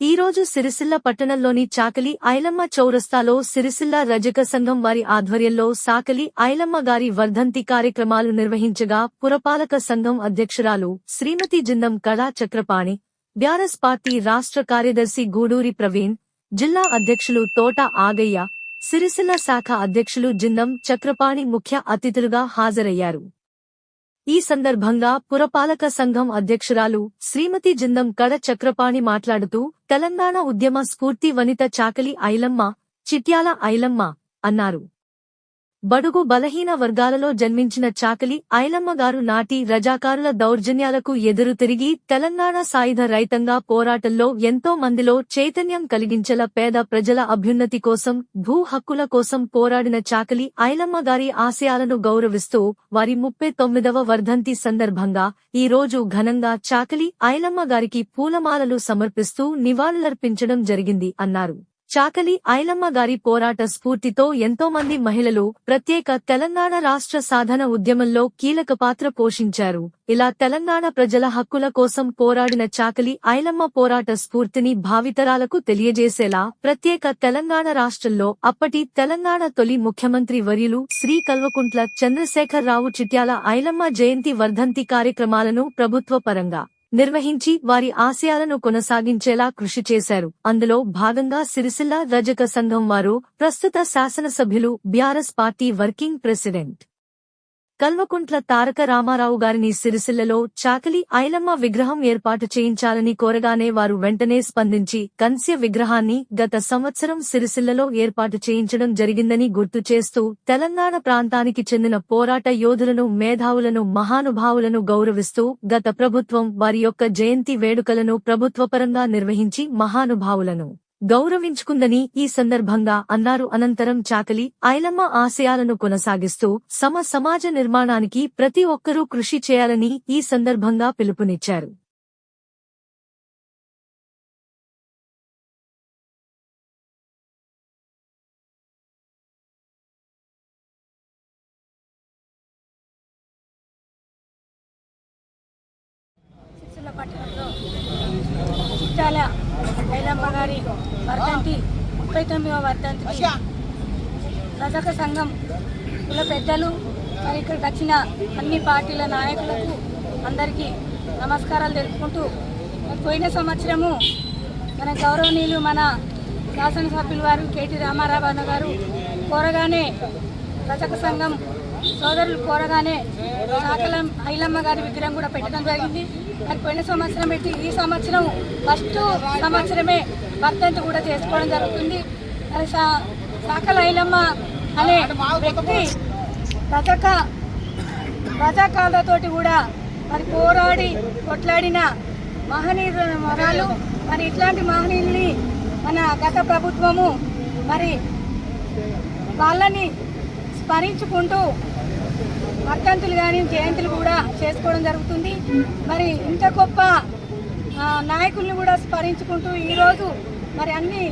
ఈ రోజు సిరిసిల్ల పట్టణంలోని చాకలి ఐలమ్మ చౌరస్తాలో సిరిసిల్ల రజక సంఘం వారి ఆధ్వర్యంలో సాకలి ఐలమ్మ గారి వర్ధంతి కార్యక్రమాలు నిర్వహించగా పురపాలక సంఘం అధ్యక్షురాలు శ్రీమతి జిందం కళా చక్రపాణి బ్యారస్ పార్టీ రాష్ట్ర కార్యదర్శి గూడూరి ప్రవీణ్ జిల్లా అధ్యక్షులు తోట ఆగయ్య సిరిసిల్ల శాఖ అధ్యక్షులు జిందం చక్రపాణి ముఖ్య అతిథులుగా హాజరయ్యారు. ఈ సందర్భంగా పురపాలక సంఘం అధ్యక్షురాలు శ్రీమతి జిందం కడ చక్రపాణి మాట్లాడుతూ తెలంగాణ ఉద్యమ స్ఫూర్తి వనిత చాకలి ఐలమ్మ చిట్యాల ఐలమ్మ అన్నారు. బడుగు బలహీన వర్గాలలో జన్మించిన చాకలి ఐలమ్మగారు నాటి రజాకారుల దౌర్జన్యాలకు ఎదురు తిరిగి తెలంగాణ సాయుధ రైతంగా పోరాటంలో ఎంతో మందిలో చైతన్యం కలిగించేలా పేద ప్రజల అభ్యున్నతి కోసం భూ హక్కుల కోసం పోరాడిన చాకలి ఐలమ్మగారి ఆశయాలను గౌరవిస్తూ వారి ముప్పై తొమ్మిదవ వర్ధంతి సందర్భంగా ఈ రోజు ఘనంగా చాకలి ఐలమ్మగారికి పూలమాలలు సమర్పిస్తూ నివాళులర్పించడం జరిగింది అన్నారు. చాకలి ఐలమ్మ గారి పోరాట స్ఫూర్తితో ఎంతో మంది మహిళలు ప్రత్యేక తెలంగాణ రాష్ట్ర సాధన ఉద్యమంలో కీలక పాత్ర పోషించారు. ఇలా తెలంగాణ ప్రజల హక్కుల కోసం పోరాడిన చాకలి ఐలమ్మ పోరాట స్ఫూర్తిని భావితరాలకు తెలియజేసేలా ప్రత్యేక తెలంగాణ రాష్ట్రంలో అప్పటి తెలంగాణ తొలి ముఖ్యమంత్రి వర్యులు శ్రీ కల్వకుంట్ల చంద్రశేఖర్ రావు చిట్యాల ఐలమ్మ జయంతి వర్ధంతి కార్యక్రమాలను ప్రభుత్వ పరంగా నిర్వహించి వారి ఆశయాలను కొనసాగించేలా కృషి చేశారు. అందులో భాగంగా సిరిసిల్ల రజక సంఘం వారు ప్రస్తుత శాసనసభ్యులు BRS party working president Kalvakuntla Taraka Rama Rao గారిని సిరిసిల్లలో చాకలి ఐలమ్మ విగ్రహం ఏర్పాటు చేయించాలని కోరగానే వారు వెంటనే స్పందించి కన్స్య విగ్రహాన్ని గత సంవత్సరం సిరిసిల్లలో ఏర్పాటు చేయించడం జరిగిందని గుర్తు చేస్తూ తెలంగాణ ప్రాంతానికి చెందిన పోరాట యోధులను మేధావులను మహానుభావులను గౌరవిస్తూ గత ప్రభుత్వం వారి యొక్క జయంతి వేడుకలను ప్రభుత్వపరంగా నిర్వహించి మహానుభావులను గౌరవించుకుందని ఈ సందర్భంగా అన్నారు. అనంతరం చాకలి ఐలమ్మ ఆశయాలను కొనసాగిస్తూ సమ సమాజ నిర్మాణానికి ప్రతి ఒక్కరూ కృషి చేయాలని ఈ సందర్భంగా పిలుపునిచ్చారు. ఐలమ్మ గారి వర్ధంతి ముప్పై తొమ్మిదవ వర్ధంతికి రజక సంఘం కుల పెద్దలు మరి ఇక్కడికి వచ్చిన అన్ని పార్టీల నాయకులకు అందరికీ నమస్కారాలు తెలుపుకుంటూ పోయిన సంవత్సరము మన గౌరవనీయులు మన శాసనసభ్యులు వారు కేటీ రామారావు గారు కోరగానే రజక సంఘం సోదరులు కోరగానే సాకలం ఐలమ్మ గారి విగ్రహం కూడా పెట్టడం జరిగింది. మరి పోయిన సంవత్సరం పెట్టి ఈ సంవత్సరం ఫస్ట్ సంవత్సరమే వర్ధంతి కూడా చేసుకోవడం జరుగుతుంది. మరి సా సాకల ఐలమ్మ అనే వ్యక్తి రజక రజాకాలతోటి కూడా మరి పోరాడి కొట్లాడిన మహనీయుల మరాలు మరి ఇట్లాంటి మహనీయుల్ని మన గత ప్రభుత్వము మరి వాళ్ళని స్మరించుకుంటూ వర్ధంతులు కానీ జయంతులు కూడా చేసుకోవడం జరుగుతుంది. మరి ఇంత గొప్ప నాయకుల్ని కూడా స్మరించుకుంటూ ఈరోజు మరి అన్ని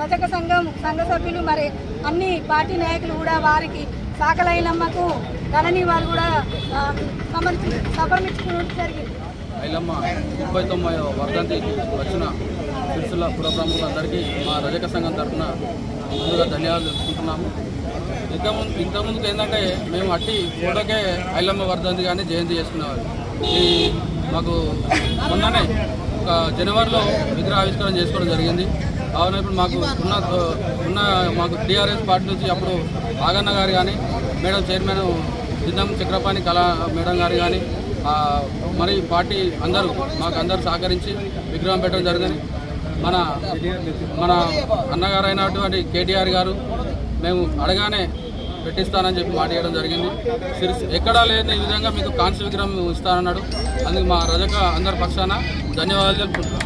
రజక సంఘం సంఘ సభ్యులు మరి అన్ని పార్టీ నాయకులు కూడా వారికి సాకలైనమ్మకు ధనని వారు కూడా సమర్పి సమర్పించుకోవడం జరిగింది. ఐలమ్మ ముప్పై తొమ్మిది వర్ధంతి వచ్చిన సిరిసిల్ల పురప్రముఖులందరికీ మా రజక సంఘం తరఫున ముందుగా ధన్యవాదాలు తెలుసుకుంటున్నాము ఇంతకుముందు ముందు ఏంటంటే మేము అట్టి ఫోటోకే ఐలమ్మ వర్ధంతి కానీ జయంతి చేసుకునేవారు ఈ మాకు మొన్ననే ఒక జనవరిలో విగ్రహ ఆవిష్కరణ చేసుకోవడం జరిగింది. కావున ఇప్పుడు మాకు ఉన్న ఉన్న మాకు టీఆర్ఎస్ పార్టీ నుంచి అప్పుడు ఆగన్న గారు కానీ మేడం చైర్మన్ సిద్ధం చక్రపాణి కళా మేడం గారు కానీ మరి పార్టీ అందరూ మాకు అందరూ సహకరించి విగ్రహం పెట్టడం జరిగింది. మన మన అన్నగారు అయినటువంటి కేటీఆర్ గారు మేము అడగానే పెట్టిస్తానని చెప్పి మాట ఇవ్వడం జరిగింది. సిరిస్ ఎక్కడా లేని విధంగా మీకు కాంస్య విగ్రహం ఇస్తానన్నాడు. అందుకు మా రజక అందరి పక్షాన ధన్యవాదాలు తెలుపుకుంటున్నాం.